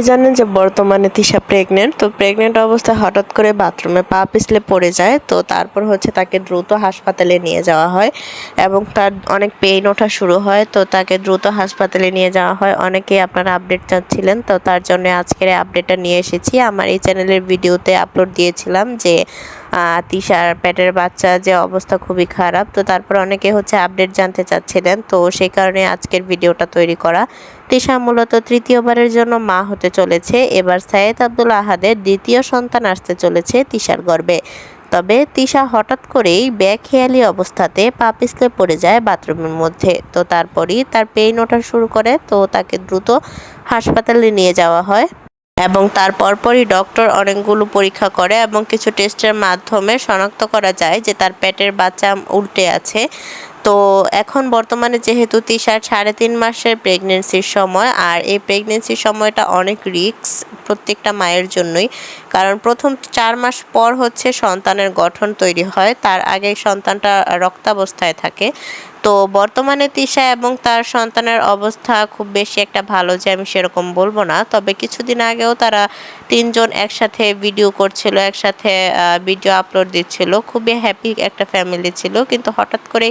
সবাই জানেন যে বর্তমানে তিশা প্রেগনেন্ট তো প্রেগনেন্ট অবস্থায় হঠাৎ করে বাথরুমে পা পিছলে পড়ে যায়, তো তারপর হচ্ছে তাকে দ্রুত হাসপাতালে নিয়ে যাওয়া হয় এবং তার অনেক পেইন ওঠা শুরু হয়, তো তাকে দ্রুত হাসপাতালে নিয়ে যাওয়া হয়। অনেকেই আপনারা আপডেট চাচ্ছিলেন, তো তার জন্য আজকের আপডেটটা নিয়ে এসেছি। আমার এই চ্যানেলের ভিডিওতে আপলোড দিয়েছিলাম যে তিশার পেটের বাচ্চা, যে অবস্থা খুবই খারাপ। তো তারপর অনেকে হচ্ছে আপডেট জানতে চাচ্ছিলেন। তো সেই কারণে আজকের ভিডিওটা তৈরি করা। তিশা মূলত তৃতীয়বারের জন্য মা হতে চলেছে। এবার সায়েদ আব্দুল আহাদের দ্বিতীয় সন্তান আসতে চলেছে তিশার গর্ভে। তবে তিশা হঠাৎ করেই ব্যাকহেয়ালি অবস্থাতে পা পিছলে পড়ে যায় বাথরুমের মধ্যে। তো তারপরই তার পেইন ওঠা শুরু করে। তো তাকে দ্রুত হাসপাতালে নিয়ে যাওয়া হয়। এবং তার পরপরই ডক্টর অনেকগুলো পরীক্ষা করে এবং কিছু টেস্টের মাধ্যমে শনাক্ত করা যায় যে তার পেটের বাচ্চা উল্টে আছে। তো এখন বর্তমানে যেহেতু তিশার সাড়ে তিন মাসের প্রেগনেন্সির সময়, আর এই প্রেগনেন্সির সময়টা অনেক রিস্ক প্রত্যেকটা মায়ের জন্যই। কারণ প্রথম চার মাস পর হচ্ছে সন্তানের গঠন তৈরি হয়, তার আগে সন্তানটা রক্তাবস্থায় থাকে। তো বর্তমানে তিশা এবং তার সন্তানের অবস্থা খুব বেশি একটা ভালো যে আমি সেরকম বলব না। তবে কিছুদিন আগেও তারা তিনজন একসাথে ভিডিও করছিল, একসাথে ভিডিও আপলোড দিচ্ছিল। খুবই হ্যাপি একটা ফ্যামিলি ছিল। কিন্তু হঠাৎ করে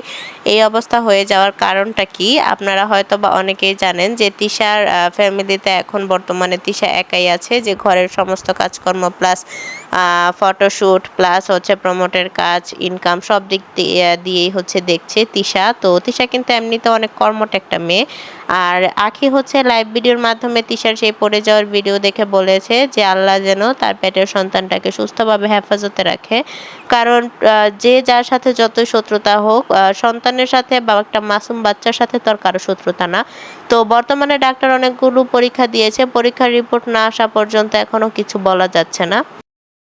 এই অবস্থা হয়ে যাওয়ার কারণটা কি? আপনারা হয়তো বা অনেকেই জানেন যে তিশার ফ্যামিলিতে এখন বর্তমানে তিশা একাই আছে যে ঘরের সমস্ত কাজকর্ম প্লাস ফটোশ্যুট প্লাস হচ্ছে প্রমোটের কাজ ইনকাম সব দিক দিয়ে- দিয়েই হচ্ছে দেখছে তিশা। তো তিশা কিন্তু এমনিতে অনেক কর্মট একটা মেয়ে। আর আখি হচ্ছে লাইভ ভিডিওর মাধ্যমে তিশার সেই পড়ে যাওয়ার ভিডিও দেখে বলেছে যে আল্লাহ যেন তার পেটের সন্তানটাকে সুস্থভাবে হেফাজতে রাখে। কারণ যে যার সাথে যতই শত্রুতা হোক আহ, সন্তানের সাথে বা একটা মাসুম বাচ্চার সাথে তার কারও শত্রুতা না। তো বর্তমানে ডাক্তার অনেকগুলো পরীক্ষা দিয়েছে। পরীক্ষার রিপোর্ট না আসা পর্যন্ত এখনও কিছু বলা যাচ্ছে না।